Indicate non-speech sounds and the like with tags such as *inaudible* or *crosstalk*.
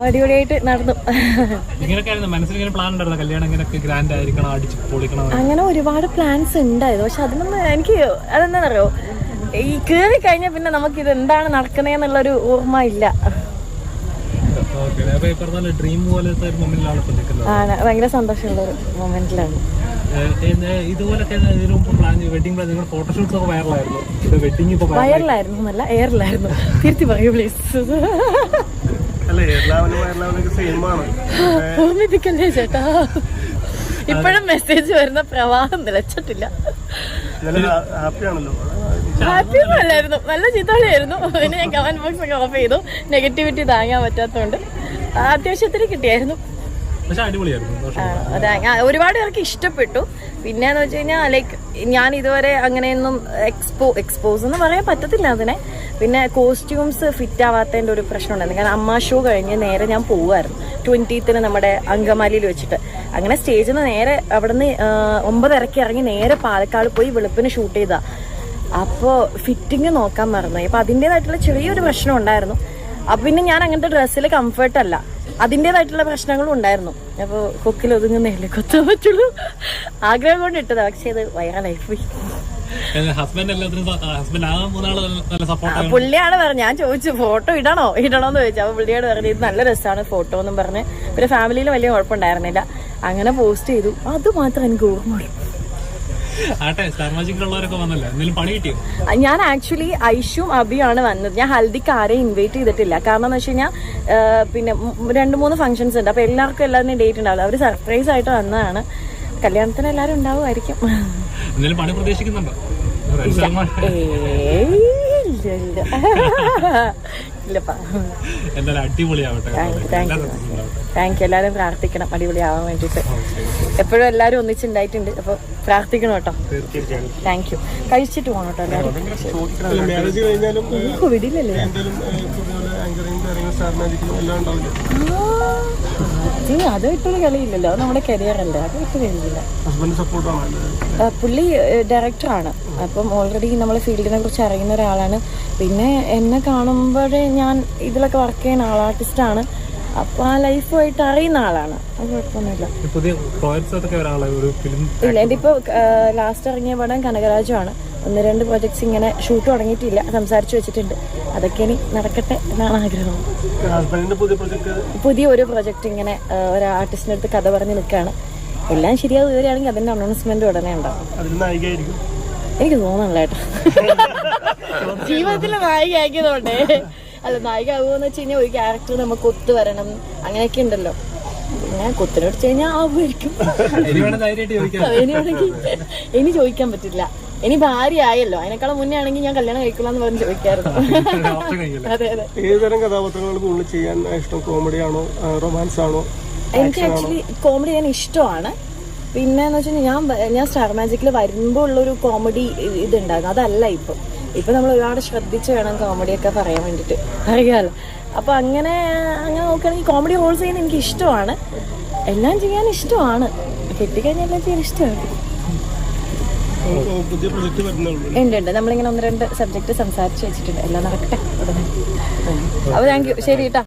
അടിപൊളിയായിട്ട് നടന്നു. അങ്ങനെ ഒരുപാട് പ്ലാൻസ് ഉണ്ടായിരുന്നു. പക്ഷെ അതിനൊന്നും എനിക്ക് അതെന്താണെന്നറിയോ ഈ കേറി കഴിഞ്ഞാൽ പിന്നെ നമുക്ക് ഇത് എന്താണ് നടക്കണേന്നുള്ളൊരു ഓർമ്മ ഇല്ല. ആണ്. ഭയങ്കര സന്തോഷമുള്ള ഒരു മൊമെന്റിലാണ് വൈറലായിരുന്നു വയറിലായിരുന്നു എന്നല്ല എയറിലായിരുന്നു തിരുത്തി പറയൂ പ്ലീസ് അല്ല എയർലാവലും വയർലാവലൊക്കെ സെയിം ആണ്. *laughs* ഓർമ്മിപ്പിക്കല്ലേ ചേട്ടാ? ഇപ്പോഴും മെസ്സേജ് വരുന്ന പ്രവാഹം നിലച്ചിട്ടില്ല. നല്ല ഹാപ്പി ആണല്ലോ. ഹാപ്പി അല്ലായിരുന്നു. നല്ല ചിത്രമായിരുന്നു പിന്നെ ഞാൻ കമന്റ് ബോക്സ് ഒക്കെ ഓഫ് ചെയ്തു. നെഗറ്റിവിറ്റി താങ്ങാൻ പറ്റാത്തതുകൊണ്ട്. അത്യാവശ്യത്തിന് കിട്ടിയായിരുന്നു. പക്ഷെ അടിപൊളിയായിരുന്നു. അതെ ആ, ഒരുപാട് പേർക്ക് ഇഷ്ടപ്പെട്ടു. പിന്നെന്ന് വെച്ച് കഴിഞ്ഞാൽ ലൈക്ക് ഞാൻ ഇതുവരെ അങ്ങനെയൊന്നും എക്സ്പോ എക്സ്പോസ് എന്ന് പറയാൻ പറ്റത്തില്ല അതിനെ. പിന്നെ കോസ്റ്റ്യൂംസ് ഫിറ്റ് ആവാത്തതിന്റെ ഒരു പ്രശ്നം ഉണ്ടായിരുന്നു. കാരണം അമ്മ ഷോ കഴിഞ്ഞ് നേരെ ഞാൻ പോവുമായിരുന്നു ട്വന്റീത്തിന് നമ്മുടെ അങ്കമാലിയിൽ വെച്ചിട്ട്. അങ്ങനെ സ്റ്റേജിൽ നിന്ന് നേരെ അവിടെ നിന്ന് ഒമ്പതരക്ക് ഇറങ്ങി നേരെ പാലക്കാട് പോയി വെളുപ്പിന് ഷൂട്ട് ചെയ്താൽ അപ്പോൾ ഫിറ്റിങ് നോക്കാൻ മറന്നു. അപ്പോൾ അതിന്റെതായിട്ടുള്ള ചെറിയൊരു പ്രശ്നം ഉണ്ടായിരുന്നു. അപ്പം പിന്നെ ഞാൻ അങ്ങനത്തെ ഡ്രസ്സിൽ കംഫർട്ട് അല്ല. അതിന്റെതായിട്ടുള്ള പ്രശ്നങ്ങളും ഉണ്ടായിരുന്നു. അപ്പോൾ കൊക്കിൽ ഒതുങ്ങുന്ന കൊത്താൻ പറ്റുള്ളൂ. ആഗ്രഹം കൊണ്ട് ഇട്ടതാ. പക്ഷേ അത് വൈറലായി പോയി പുള്ളിയാണ് പറഞ്ഞത്. ഞാൻ ചോദിച്ചു ഫോട്ടോ ഇടണോ? ഇടണോന്ന് ചോദിച്ചു. അപ്പൊ പുള്ളിയോട് പറഞ്ഞു ഇത് നല്ല രസമാണ് ഫോട്ടോ എന്നും പറഞ്ഞ്. പിന്നെ ഫാമിലിയിൽ വലിയ കുഴപ്പമുണ്ടായിരുന്നില്ല. അങ്ങനെ പോസ്റ്റ് ചെയ്തു. അത് മാത്രം എനിക്ക് ഓർമ്മയുള്ളൂ ഞാൻ ആക്ച്വലി ഐഷും അബിയാണ് വന്നത്. ഞാൻ ഹൽദിക്ക് ആരെയും ഇൻവൈറ്റ് ചെയ്തിട്ടില്ല. കാരണം എന്ന് വെച്ച് കഴിഞ്ഞാൽ പിന്നെ രണ്ട് മൂന്ന് ഫംഗ്ഷൻസ് ഉണ്ട്. അപ്പൊ എല്ലാവർക്കും എല്ലാവരും ഡേറ്റ് ഉണ്ടാവില്ല. അവർ സർപ്രൈസ് ആയിട്ട് വന്നതാണ്. കല്യാണത്തിന് എല്ലാവരും ഉണ്ടാവുമായിരിക്കും. പണി പ്രതീക്ഷിക്കുന്നുണ്ടോ? താങ്ക് യു എല്ലാരും പ്രാർത്ഥിക്കണം. അടിപൊളിയാവാൻ വേണ്ടിട്ട് എപ്പോഴും എല്ലാരും ഒന്നിച്ചുണ്ടായിട്ടുണ്ട്. അപ്പോൾ പ്രാർത്ഥിക്കണം കേട്ടോ. താങ്ക് യു കഴിച്ചിട്ട് പോകണം കേട്ടോ എല്ലാവരും. വിടില്ലല്ലേ? അത് വിട്ടൊരു കളിയില്ലല്ലോ. അത് നമ്മുടെ കരിയർ അല്ലേ? അത് വിട്ട് കളിയില്ല. പുള്ളി ഡയറക്ടറാണ് അപ്പം ഓൾറെഡി നമ്മളെ ഫീൽഡിനെ കുറിച്ച് അറിയുന്ന ഒരാളാണ്. പിന്നെ എന്നെ കാണുമ്പോഴേ ഞാൻ ഇതിലൊക്കെ വർക്ക് ചെയ്യുന്ന ആൾ ആർട്ടിസ്റ്റാണ് അപ്പോൾ ആ ലൈഫുമായിട്ട് അറിയുന്ന ആളാണ്. അത് കുഴപ്പമൊന്നുമില്ല. പുതിയ പ്രോജക്ട്സ് ഒക്കെ ഒരാളെ ഒരു ഫിലിം ഇല്ല എന്റെ ഇപ്പൊ ലാസ്റ്റ് ഇറങ്ങിയ പടം കനകരാജുമാണ് ഒന്ന് രണ്ട് പ്രോജക്ട്സ് ഇങ്ങനെ ഷൂട്ട് തുടങ്ങിയിട്ടില്ല. സംസാരിച്ചു വെച്ചിട്ടുണ്ട്. അതൊക്കെ ഇനി നടക്കട്ടെ എന്നാണ് ആഗ്രഹം. പുതിയ ഒരു പ്രോജക്റ്റ് ഇങ്ങനെ ഒരു ആർട്ടിസ്റ്റിന്റെ അടുത്ത് കഥ പറഞ്ഞ് നിൽക്കുകയാണ്. എല്ലാം ശരിയാവും വരികയാണെങ്കിൽ അതിന്റെ അനൗൺസ്മെന്റ് ഉടനെ ഉണ്ടാവും. എനിക്ക് തോന്നണല്ലേട്ടോ *laughs* ജീവിതത്തിലെ നായിക അല്ല നായിക ആവുമെന്ന് വെച്ച് കഴിഞ്ഞാൽ ഒരു ക്യാരക്ടർ നമുക്ക് ഒത്തു വരണം. അങ്ങനെയൊക്കെ ഉണ്ടല്ലോ. പിന്നെ കൊത്തിനെ വെച്ച് കഴിഞ്ഞാൽ ആവുമായിരിക്കും ഇനി വേണം ധൈര്യമായിട്ട് ചോദിക്കാം. ഇനി ചോദിക്കാൻ പറ്റില്ല. ഇനി ഭാര്യ ആയല്ലോ അതിനേക്കാളും മുന്നേ ആണെങ്കിൽ ഞാൻ കല്യാണം കഴിക്കില്ല എന്ന് പറഞ്ഞ് ചോദിക്കാറുണ്ട് അതെ അതെ. ഏത് തരം കഥാപാത്രങ്ങൾ കൂടുതൽ ചെയ്യാൻ ഇഷ്ടം? കോമഡി ആണോ? റൊമാൻസ് ആണോ? എനിക്ക് ആക്ച്വലി കോമഡി ചെയ്യാൻ ഇഷ്ടമാണ്. പിന്നെ എന്ന് വെച്ചാൽ ഞാൻ ഞാൻ സ്റ്റാർ മാജിക്കിൽ വരുമ്പോൾ ഉള്ളൊരു കോമഡി ഇതുണ്ടാകും അതല്ല ഇപ്പം. ഇപ്പം നമ്മൾ ഒരുപാട് ശ്രദ്ധിച്ച് വേണം കോമഡിയൊക്കെ പറയാൻ വേണ്ടിട്ട്. അറിയാലോ? അപ്പോൾ അങ്ങനെ അങ്ങനെ നോക്കുകയാണെങ്കിൽ കോമഡി റോൾസ് ചെയ്യുന്നത് എനിക്ക് ഇഷ്ടമാണ്. എല്ലാം ചെയ്യാൻ ഇഷ്ടമാണ്. കെട്ടിക്കഴിഞ്ഞാൽ എല്ലാം ചെയ്യാൻ ഇഷ്ടമാണ്. ഉണ്ട് ഉണ്ട്. നമ്മളിങ്ങനെ ഒന്ന് രണ്ട് സബ്ജക്ട് സംസാരിച്ച് വെച്ചിട്ടുണ്ട്. എല്ലാം നടക്കട്ടെ. ഉടനെ അപ്പോൾ താങ്ക് യു ശരി കേട്ടോ